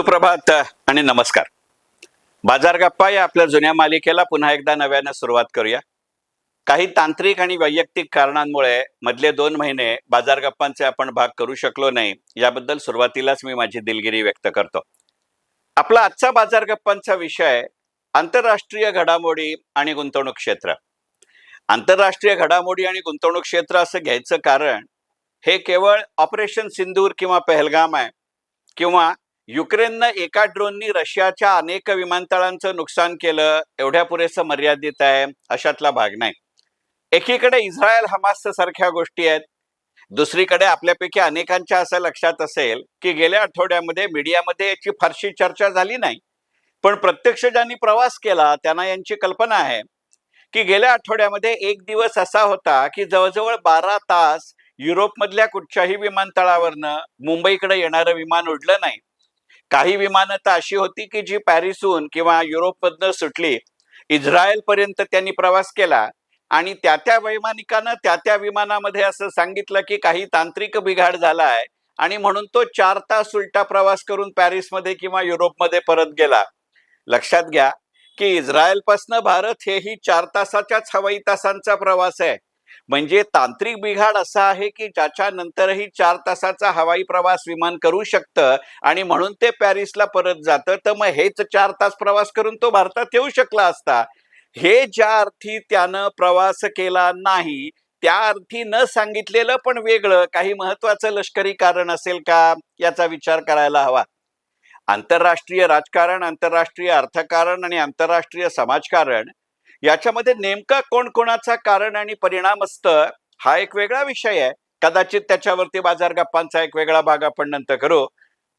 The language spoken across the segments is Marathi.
सुप्रभात आणि नमस्कार. बाजार गप्पा या आपल्या जुन्या मालिकेला पुन्हा एकदा नव्यानं सुरुवात करूया. काही तांत्रिक आणि वैयक्तिक कारणांमुळे मधले दोन महिने बाजार गप्पांचे आपण भाग करू शकलो नाही याबद्दल सुरुवातीलाच मी माझी दिलगिरी व्यक्त करतो. आपला आजचा बाजार गप्पांचा विषय आंतरराष्ट्रीय घडामोडी आणि गुंतवणूक क्षेत्र. आंतरराष्ट्रीय घडामोडी आणि गुंतवणूक क्षेत्र असं घ्यायचं कारण हे केवळ ऑपरेशन सिंदूर किंवा पहलगाम आहे किंवा युक्रेननं एका ड्रोननी रशियाच्या अनेक विमानतळांचं नुकसान केलं एवढ्या पुरेसं मर्यादित आहे अशातला भाग नाही. एकीकडे इस्रायल हमास सारख्या गोष्टी आहेत दुसरीकडे आपल्यापैकी अनेकांच्या असं लक्षात असेल की गेल्या आठवड्यामध्ये मीडियामध्ये याची फारशी चर्चा झाली नाही. पण प्रत्यक्ष ज्यांनी प्रवास केला त्यांना यांची कल्पना आहे की गेल्या आठवड्यामध्ये एक दिवस असा होता की जवळजवळ बारा तास युरोपमधल्या कुठच्याही विमानतळावरनं मुंबईकडे येणारं विमान उडलं नाही. काही विमानं तर अशी होती की जी पॅरिसहून किंवा युरोपमधनं सुटली इस्रायल पर्यंत त्यांनी प्रवास केला आणि त्या त्या वैमानिकानं त्या त्या विमानामध्ये असं सांगितलं की काही तांत्रिक बिघाड झाला आहे आणि म्हणून तो चार तास उलटा प्रवास करून पॅरिसमध्ये किंवा युरोपमध्ये परत गेला. लक्षात घ्या की इस्रायलपासनं भारत हेही चार तासाच्याच हवाई तासांचा प्रवास आहे. म्हणजे तांत्रिक बिघाड असा आहे की ज्याच्या नंतरही चार तासाचा हवाई प्रवास विमान करू शकतं आणि म्हणून ते पॅरिसला परत जातं तर मग हेच चार तास प्रवास करून तो भारतात येऊ शकला असता. हे ज्या अर्थी त्यानं प्रवास केला नाही त्या अर्थी न सांगितलेलं पण वेगळं. काही महत्वाचं लष्करी कारण असेल का याचा विचार करायला हवा. आंतरराष्ट्रीय राजकारण आंतरराष्ट्रीय अर्थकारण आणि आंतरराष्ट्रीय समाजकारण याच्यामध्ये नेमका कोण कोणाचा कारण आणि परिणाम असतं हा एक वेगळा विषय आहे. कदाचित त्याच्यावरती बाजार गप्पांचा एक वेगळा भाग आपण नंतर करू.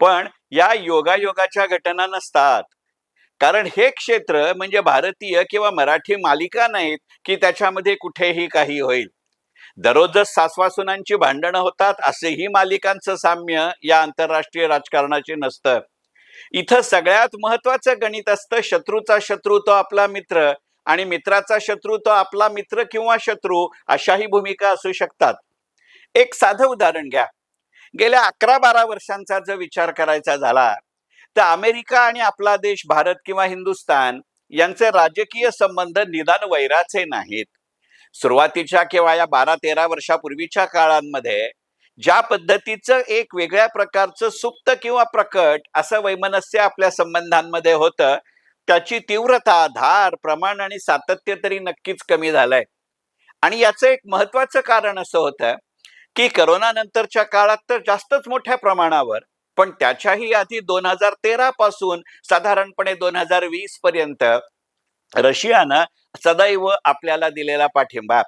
पण या योगायोगाच्या घटना नसतात. कारण हे क्षेत्र म्हणजे भारतीय किंवा मराठी मालिका नाहीत की त्याच्यामध्ये कुठेही काही होईल. दररोजच सासवासुनांची भांडणं होतात असेही मालिकांचं साम्य या आंतरराष्ट्रीय राजकारणाचे नसतं. इथं सगळ्यात महत्वाचं गणित असतं शत्रूचा शत्रू तो आपला मित्र आणि मित्राचा शत्रू तो आपला मित्र किंवा शत्रू अशाही भूमिका असू शकतात. एक साधं उदाहरण घ्या. गेल्या अकरा बारा वर्षांचा जर विचार करायचा झाला तर अमेरिका आणि आपला देश भारत किंवा हिंदुस्थान यांचे राजकीय संबंध निदान वैराचे नाहीत. सुरुवातीच्या किंवा या बारा तेरा वर्षापूर्वीच्या काळांमध्ये ज्या पद्धतीचं एक वेगळ्या प्रकारचं सुप्त किंवा प्रकट असं वैमनस्य आपल्या संबंधांमध्ये होतं त्याची तीव्रता धार प्रमाण आणि सातत्य तरी नक्कीच कमी झालंय. आणि याचं एक महत्वाचं कारण असं होतं की करोना नंतरच्या काळात तर जास्तच मोठ्या प्रमाणावर पण त्याच्याही आधी दोन हजार तेरा पासून साधारणपणे दोन हजार वीस पर्यंत रशियानं सदैव आपल्याला दिलेला पाठिंबा.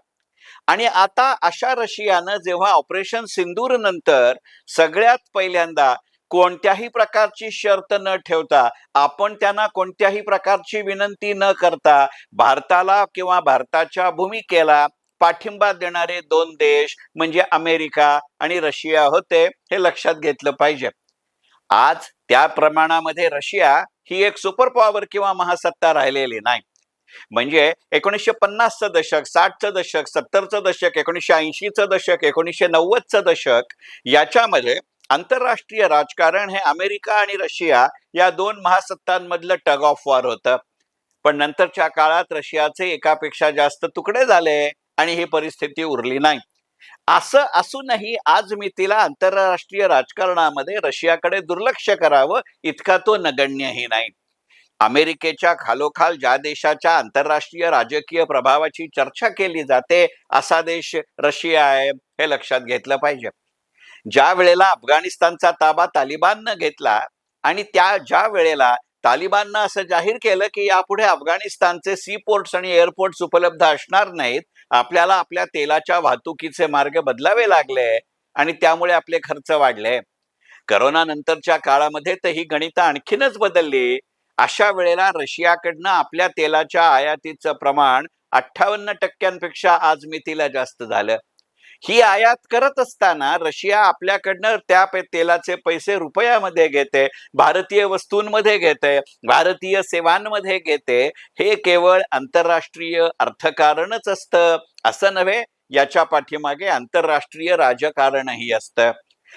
आणि आता अशा रशियानं जेव्हा ऑपरेशन सिंदूर नंतर सगळ्यात पहिल्यांदा कोणत्याही प्रकारची शर्त न ठेवता आपण त्यांना कोणत्याही प्रकारची विनंती न करता भारताला किंवा भारताच्या भूमिकेला पाठिंबा देणारे दोन देश म्हणजे अमेरिका आणि रशिया होते हे लक्षात घेतलं पाहिजे. आज त्या प्रमाणामध्ये रशिया ही एक सुपर पॉवर किंवा महासत्ता राहिलेली नाही. म्हणजे एकोणीसशे पन्नासचं दशक साठचं दशक सत्तरचं दशक एकोणीसशे ऐंशीचं दशक एकोणीसशे नव्वदचं दशक याच्यामध्ये आंतरराष्ट्रीय राजकारण हे अमेरिका आणि रशिया या दोन महासत्तांमधलं टग ऑफ वॉर होतं. पण नंतरच्या काळात रशियाचे एकापेक्षा जास्त तुकडे झाले आणि ही परिस्थिती उरली नाही. असं असूनही आज मी तिला आंतरराष्ट्रीय राजकारणामध्ये रशियाकडे दुर्लक्ष करावं इतका तो नगण्यही नाही. अमेरिकेच्या खालोखाल ज्या देशाच्या आंतरराष्ट्रीय राजकीय प्रभावाची चर्चा केली जाते असा देश रशिया आहे हे लक्षात घेतलं पाहिजे. ज्या वेळेला अफगाणिस्तानचा ताबा तालिबाननं घेतला आणि त्या ज्या वेळेला तालिबाननं असं जाहीर केलं की यापुढे अफगाणिस्तानचे सी पोर्ट्स आणि एअरपोर्ट्स उपलब्ध असणार नाहीत आपल्याला आपल्या तेलाच्या वाहतुकीचे मार्ग बदलावे लागले आणि त्यामुळे आपले खर्च वाढले. करोना नंतरच्या काळामध्ये तर ही गणित आणखीनच बदलली. अशा वेळेला रशियाकडनं आपल्या तेलाच्या आयातीचं प्रमाण अठ्ठावन्न टक्क्यांपेक्षा आज मितीला जास्त झालं. ही आयात करत असताना रशिया आपल्याकडनं त्या पे- तेलाचे पैसे रुपयामध्ये घेते भारतीय वस्तूंमध्ये घेते भारतीय सेवांमध्ये घेते. हे केवळ आंतरराष्ट्रीय अर्थकारणच असतं. असं नव्हे याच्या पाठीमागे आंतरराष्ट्रीय राजकारणही असतं.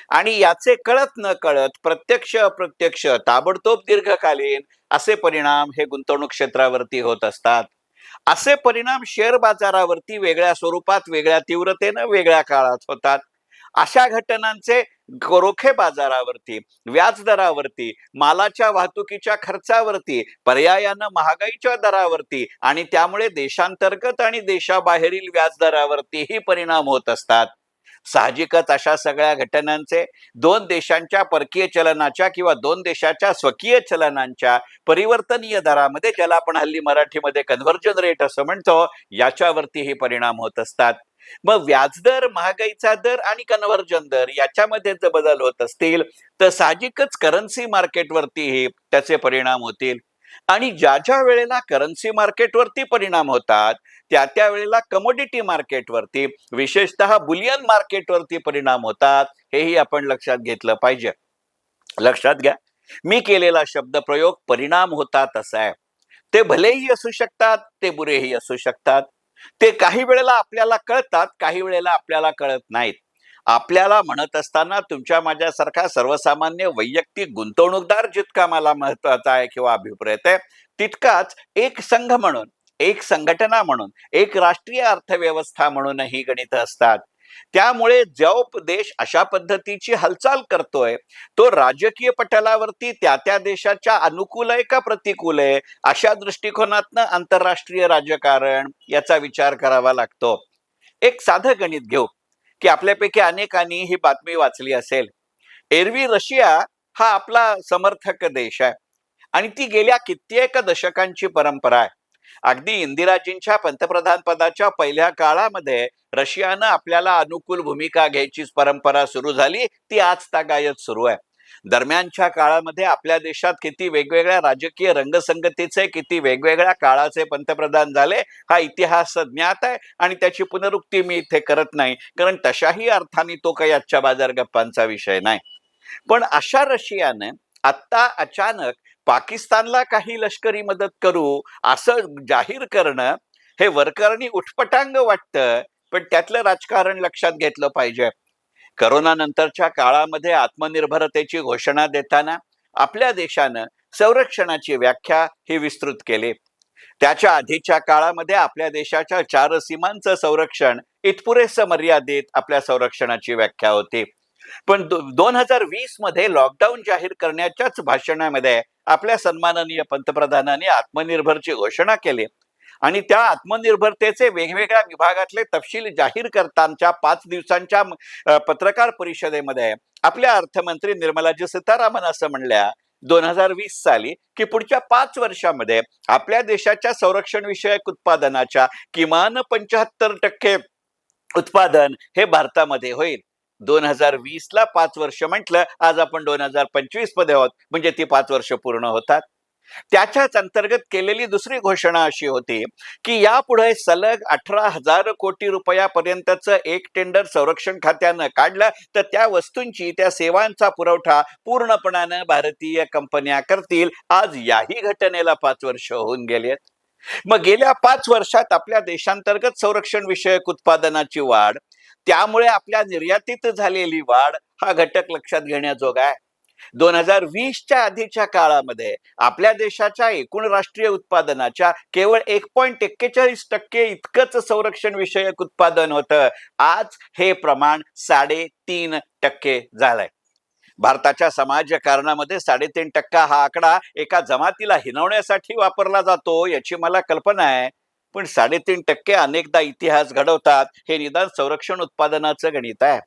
आणि याचे कळत न कळत प्रत्यक्ष अप्रत्यक्ष ताबडतोब दीर्घकालीन असे परिणाम हे गुंतवणूक क्षेत्रावरती होत असतात. असे परिणाम शेअर बाजारावरती वेगळ्या स्वरूपात वेगळ्या तीव्रतेनं वेगळ्या काळात होतात. अशा घटनांचे रोखे बाजारावरती व्याजदरावरती मालाच्या वाहतुकीच्या खर्चावरती पर्यायानं महागाईच्या दरावरती आणि त्यामुळे देशांतर्गत आणि देशाबाहेरील व्याजदरावरतीही परिणाम होत असतात. साहजिकच अशा सगळ्या घटनांचे दोन देशांच्या परकीय चलनाच्या किंवा दोन देशाच्या स्वकीय चलनांच्या परिवर्तनीय दरामध्ये ज्याला आपण हल्ली मराठीमध्ये कन्व्हर्जन रेट असं म्हणतो याच्यावरतीही परिणाम होत असतात. मग व्याजदर महागाईचा दर आणि कन्व्हर्जन दर याच्यामध्ये जर बदल होत असतील तर साहजिकच करन्सी मार्केटवरतीही त्याचे परिणाम होतील. आणि ज्या ज्या वेळेला करन्सी मार्केटवरती परिणाम होतात त्या त्या वेळेला कमोडिटी मार्केटवरती विशेषतः बुलियन मार्केटवरती परिणाम होतात हेही आपण लक्षात घेतलं पाहिजे. लक्षात घ्या मी केलेला शब्दप्रयोग परिणाम होतात असा आहे. ते भलेही असू शकतात ते बुरेही असू शकतात. ते काही वेळेला आपल्याला कळतात काही वेळेला आपल्याला कळत नाहीत. आपल्याला म्हणत असताना तुमच्या माझ्यासारखा सर्वसामान्य वैयक्तिक गुंतवणूकदार जितका मला महत्त्वाचा आहे किंवा अभिप्रेत आहे तितकाच एक संघ म्हणून एक संघटना म्हणून एक राष्ट्रीय अर्थव्यवस्था म्हणूनही गणित असतात. त्यामुळे जो देश अशा पद्धतीची हालचाल करतोय तो राजकीय पटलावरती त्या त्या देशाच्या अनुकूल आहे का प्रतिकूल आहे अशा दृष्टिकोनातनं आंतरराष्ट्रीय राजकारण याचा विचार करावा लागतो. एक साधं गणित घेऊ की आपल्यापैकी अनेकांनी ही बातमी वाचली असेल. एरवी रशिया हा आपला समर्थक देश आहे आणि ती गेल्या कित्येक दशकांची परंपरा आहे. अगदी इंदिराजींच्या पंतप्रधान पदाच्या पहिल्या काळामध्ये रशियानं आपल्याला अनुकूल भूमिका घ्यायची परंपरा सुरू झाली. ती आज तागायत सुरू आहे. दरम्यानच्या काळामध्ये आपल्या देशात किती वेगवेगळ्या राजकीय रंगसंगतीचे किती वेगवेगळ्या काळाचे पंतप्रधान झाले हा इतिहास ज्ञात आहे आणि त्याची पुनरुक्ती मी इथे करत नाही. कारण तशाही अर्थाने तो काही आजच्या बाजार गप्पांचा विषय नाही. पण अशा रशियानं आत्ता अचानक पाकिस्तानला काही लष्करी मदत करू असं जाहीर करणं हे वरकरणी उठपटांग वाटतं पण त्यातलं राजकारण लक्षात घेतलं पाहिजे. करोना नंतरच्या काळामध्ये आत्मनिर्भरतेची घोषणा देताना आपल्या देशानं संरक्षणाची व्याख्या ही विस्तृत केली. त्याच्या आधीच्या काळामध्ये आपल्या देशाच्या चार सीमांचं संरक्षण इतपुरेसं मर्यादित आपल्या संरक्षणाची व्याख्या होती. पण दोन हजार वीसमध्ये लॉकडाऊन जाहीर करण्याच्याच भाषणामध्ये आपल्या सन्माननीय पंतप्रधानांनी आत्मनिर्भरची घोषणा केली. आणि त्या आत्मनिर्भरतेचे वेगवेगळ्या विभागातले तपशील जाहीर करताना पाच दिवसांच्या पत्रकार परिषदेमध्ये आपल्या अर्थमंत्री निर्मलाजी सीतारामन असं म्हणल्या दोन हजार वीस साली की पुढच्या पाच वर्षामध्ये आपल्या देशाच्या संरक्षण विषयक उत्पादनाच्या किमान पंच्याहत्तर टक्के उत्पादन हे भारतामध्ये होईल. दोन हजार वीस ला पाच वर्ष म्हटलं आज आपण दोन हजार पंचवीसमध्ये आहोत. म्हणजे ती पाच वर्ष पूर्ण होतात. त्याच्याच अंतर्गत केलेली दुसरी घोषणा अशी होती की यापुढे सलग अठरा हजार कोटी रुपयापर्यंतचं एक टेंडर संरक्षण खात्यानं काढलं तर त्या वस्तूंची त्या सेवांचा पुरवठा पूर्णपणानं भारतीय कंपन्या करतील. आज याही घटनेला पाच वर्ष होऊन गेलेत मग गेल्या पाच वर्षात आपल्या देशांतर्गत संरक्षण विषयक उत्पादनाची वाढ त्यामुळे आपल्या निर्यातीत झालेली वाढ हा घटक लक्षात घेण्याजोगा आहे. दोन हजार वीसच्या आधीच्या काळामध्ये आपल्या देशाच्या एकूण राष्ट्रीय उत्पादनाच्या केवळ एक पॉईंट एक्केचाळीस टक्के इतकंच संरक्षण विषयक उत्पादन होतं. आज हे प्रमाण साडेतीन टक्के झालंय. भारताच्या समाजकारणामध्ये साडेतीन टक्का हा आकडा एका जमातीला हिनवण्यासाठी वापरला जातो याची मला कल्पना आहे. पण साडेतीन टक्के अनेकदा इतिहास घडवतात. हे निदान संरक्षण उत्पादनाचं गणित आहे.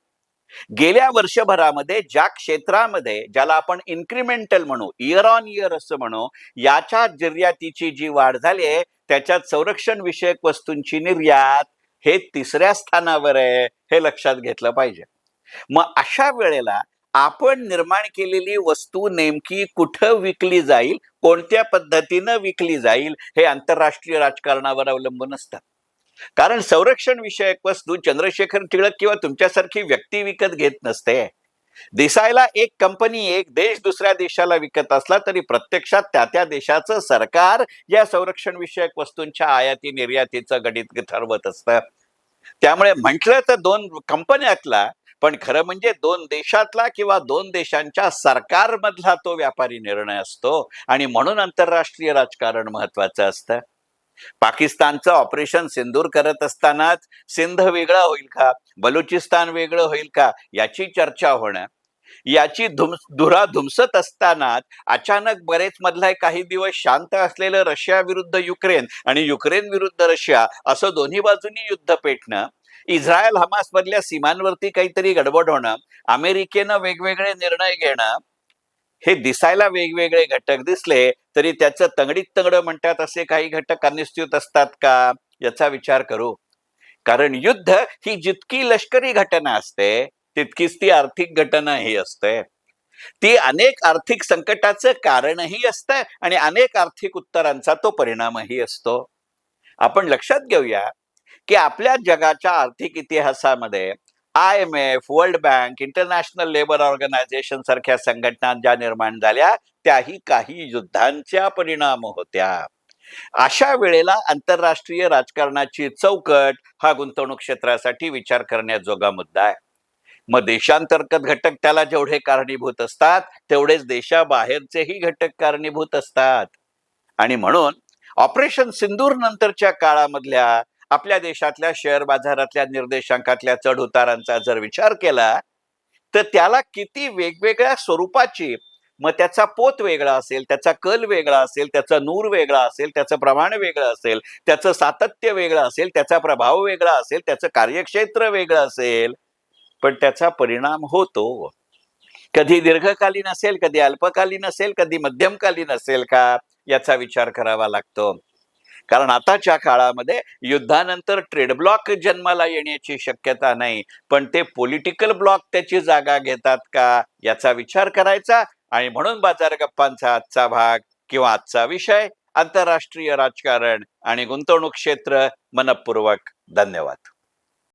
गेल्या वर्षभरामध्ये ज्या क्षेत्रामध्ये ज्याला आपण इन्क्रिमेंटल म्हणू इयर ऑन इयर असं म्हणू याच्या निर्यातीची जी वाढ झाली आहे त्याच्यात संरक्षण विषयक वस्तूंची निर्यात हे तिसऱ्या स्थानावर आहे हे लक्षात घेतलं पाहिजे. मग अशा वेळेला आपण निर्माण केलेली वस्तू नेमकी कुठं विकली जाईल कोणत्या पद्धतीनं विकली जाईल हे आंतरराष्ट्रीय राजकारणावर अवलंबून असतं. कारण संरक्षण विषयक वस्तू चंद्रशेखर टिळक किंवा तुमच्यासारखी व्यक्ती विकत घेत नसते. दिसायला एक कंपनी एक देश दुसऱ्या देशाला विकत असला तरी प्रत्यक्षात त्या त्या देशाचं सरकार या संरक्षण विषयक वस्तूंच्या आयाती निर्यातीचं गणित ठरवत असतं. त्यामुळे म्हटलं तर दोन कंपन्यातला पण खरं म्हणजे दोन देशातला किंवा दोन देशांच्या सरकारमधला तो व्यापारी निर्णय असतो आणि म्हणून आंतरराष्ट्रीय राजकारण महत्वाचं असतं. पाकिस्तानचं ऑपरेशन सिंदूर करत असतानाच सिंध वेगळा होईल का? बलुचिस्तान वेगळं होईल का? याची चर्चा होणं. याची धुम धुरा धुमसत असतानाच अचानक बरेच मधला काही दिवस शांत असलेलं रशिया विरुद्ध युक्रेन आणि युक्रेन विरुद्ध रशिया असं दोन्ही बाजूनी युद्ध पेटणं इस्रायल हमास मधल्या सीमांवरती काहीतरी गडबड होणं अमेरिकेनं वेगवेगळे निर्णय घेणं हे दिसायला वेगवेगळे घटक दिसले तरी त्याचं तंगडीत तंगडं म्हणतात असे काही घटक अनिश्चित असतात का? याचा विचार करू. कारण युद्ध ही जितकी लष्करी घटना असते तितकीच ती आर्थिक घटना ही असते. ती अनेक आर्थिक संकटाचं कारणही असतं आणि अनेक आर्थिक उत्तरांचा तो परिणामही असतो. आपण लक्षात घेऊया की आपल्या जगाच्या आर्थिक इतिहासामध्ये I M F world bank international labour organisation सारख्या संघटना ज्या निर्माण झाल्या त्याही काही युद्धांच्या परिणाम होत्या. अशा वेळेला आंतरराष्ट्रीय राजकारणाची चौकट हा गुंतवणूक क्षेत्रासाठी विचार करण्याजोगा मुद्दा आहे. मग देशांतर्गत घटक त्याला जेवढे कारणीभूत असतात तेवढेच देशाबाहेरचेही घटक कारणीभूत असतात. आणि म्हणून ऑपरेशन सिंदूर नंतरच्या काळामधल्या आपल्या देशातल्या शेअर बाजारातल्या निर्देशांकातल्या चढ उतारांचा जर विचार केला तर त्याला किती वेगवेगळ्या स्वरूपाची मग त्याचा पोत वेगळा असेल त्याचा कल वेगळा असेल त्याचा नूर वेगळा असेल त्याचं प्रमाण वेगळं असेल त्याचं सातत्य वेगळं असेल त्याचा प्रभाव वेगळा असेल त्याचं कार्यक्षेत्र वेगळं असेल पण त्याचा परिणाम होतो. कधी दीर्घकालीन असेल कधी अल्पकालीन असेल कधी मध्यमकालीन असेल का याचा विचार करावा लागतो. कारण आताच्या काळामध्ये युद्धानंतर ट्रेड ब्लॉक जन्माला येण्याची शक्यता नाही. पण ते पॉलिटिकल ब्लॉक त्याची जागा घेतात का याचा विचार करायचा आणि म्हणून बाजार गप्पांचा आजचा भाग किंवा आजचा विषय आंतरराष्ट्रीय राजकारण आणि गुंतवणूक क्षेत्र मनपूर्वक धन्यवाद.